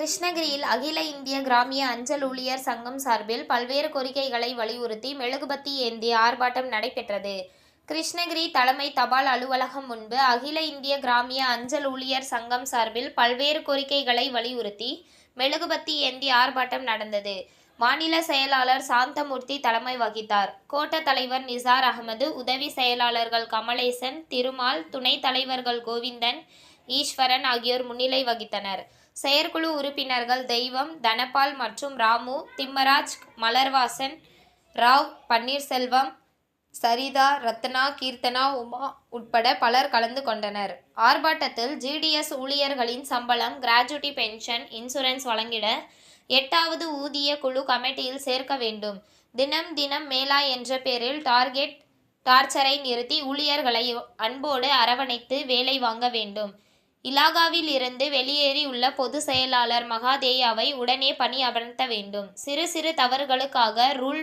கிருஷ்ணகிரியில் அகில இந்திய கிராமிய அஞ்சல் ஊழியர் சங்கம் சார்பில் பல்வேறு கோரிக்கைகளை வலியுறுத்தி மெழுகுபத்தி ஏந்தி ஆர்ப்பாட்டம் நடைபெற்றது. கிருஷ்ணகிரி தலைமை தபால் அலுவலகம் முன்பு அகில இந்திய கிராமிய அஞ்சல் ஊழியர் சங்கம் சார்பில் பல்வேறு கோரிக்கைகளை வலியுறுத்தி மெழுகுபத்தி ஏந்தி ஆர்ப்பாட்டம் நடந்தது. மாநில செயலாளர் சாந்தமூர்த்தி தலைமை வகித்தார். கோட்ட தலைவர் நிசார் அகமது உதவி செயலாளர்கள் கமலேசன் திருமால் துணைத் தலைவர்கள் கோவிந்தன் ஈஸ்வரன் ஆகியோர் முன்னிலை வகித்தனர். செயற்குழு உறுப்பினர்கள் தெய்வம் தனபால் மற்றும் ராமு திம்மராஜ் மலர்வாசன் ராவ் பன்னீர்செல்வம் சரிதா ரத்னா கீர்த்தனா உமா உட்பட பலர் கலந்து கொண்டனர். ஆர்ப்பாட்டத்தில் ஜிடிஎஸ் ஊழியர்களின் சம்பளம் கிராஜுவிட்டி பென்ஷன் இன்சூரன்ஸ் வழங்கிட எட்டாவது ஊதிய குழு கமிட்டியில் சேர்க்க வேண்டும். தினம் தினம் மேலா என்ற பேரில் டார்கெட் டார்ச்சரை நிறுத்தி ஊழியர்களை அன்போடு அரவணைத்து வேலை வாங்க வேண்டும். இலாகாவில் இருந்து வெளியேறியுள்ள பொது செயலாளர் மகாதேயாவை உடனே பணி அமர்த்த வேண்டும். சிறு சிறு தவறுகளுக்காக ரூல்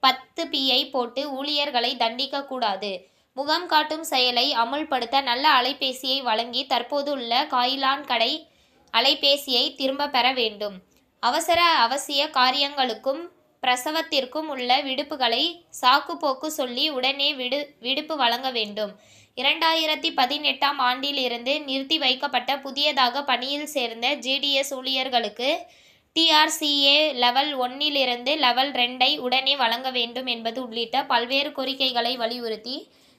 பத்து பியை போட்டு ஊழியர்களை தண்டிக்க கூடாது. முகம் காட்டும் செயலை அமுல்படுத்த நல்ல அலைபேசியை வழங்கி தற்போது உள்ள காயிலான் கடை அலைபேசியை திரும்ப பெற வேண்டும். அவசர அவசிய காரியங்களுக்கும் பிரசவத்திற்கும் உள்ள விடுப்புகளை சாக்கு போக்கு சொல்லி உடனே விடு விடுப்பு வழங்க வேண்டும். இரண்டாயிரத்தி பதினெட்டாம் ஆண்டிலிருந்து நிறுத்தி வைக்கப்பட்ட புதியதாக பணியில் சேர்ந்த ஜிடிஎஸ் ஊழியர்களுக்கு டிஆர்சிஏ லெவல் ஒன்னிலிருந்து லெவல் ரெண்டை உடனே வழங்க வேண்டும் என்பது உள்ளிட்ட பல்வேறு கோரிக்கைகளை வலியுறுத்தி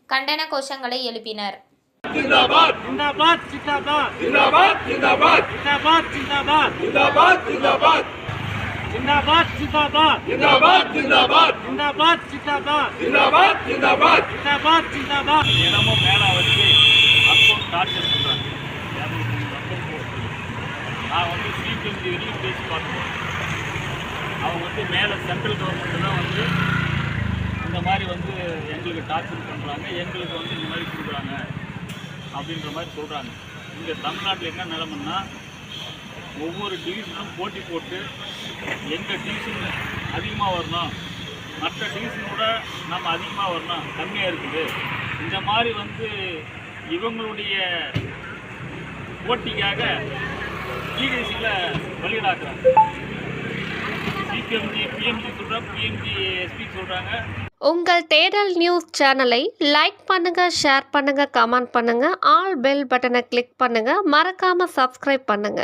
கண்டன கோஷங்களை எழுப்பினர். ஜிந்தாபாத்! ஜிந்தாபாத்! ஜிந்தாபாத்! ஜிந்தாபாத்! ஜிந்தாபாத்! ஜிந்தாபாத்! ஜிந்தாபாத்! जिंदाबाद जिंदाबाद जिंदाबाद जिंदाबाद जिंदाबाद जिंदाबाद जिंदाबाद जिंदाबाद जिंदाबाद जिंदाबाद जिंदाबाद जिंदाबाद தினமும் மேலே வச்சு அக்கௌண்ட் டார்ச்சர் பண்ணுறாங்க நான் வந்து சிபிஎம்சி வரைக்கும் பேசி பார்த்தோம் அவங்க வந்து மேலே சென்ட்ரல் கவர்மெண்ட் தான் வந்து இந்த மாதிரி வந்து எங்களுக்கு டார்ச்சர் பண்ணுறாங்க எங்களுக்கு வந்து இந்த மாதிரி கொடுக்குறாங்க அப்படின்ற மாதிரி சொல்கிறாங்க இங்கே தமிழ்நாட்டில் என்ன நிலமைன்னா ஒவ்வொரு டிவிஷனும் போட்டி போட்டு எங்கள் டிவிஷன் அதிகமாக வரணும் மற்ற டிவிஷனோட நம்ம அதிகமாக வரணும் கம்மியாக இருக்குது. இந்த மாதிரி வந்து இவங்களுடைய போட்டிக்காக ஜிடிசியில் வெளியிடாக்குறாங்க சிபிஎம்ஜி பிஎம்ஜி சொல்கிறாங்க பிஎம்ஜி எஸ்பி சொல்கிறாங்க உங்கள் தேடல் நியூஸ் சேனலை லைக் பண்ணுங்க ஷேர் பண்ணுங்க கமெண்ட் பண்ணுங்க ஆல் பெல் பட்டனை கிளிக் பண்ணுங்க மறக்காம சப்ஸ்கிரைப் பண்ணுங்க.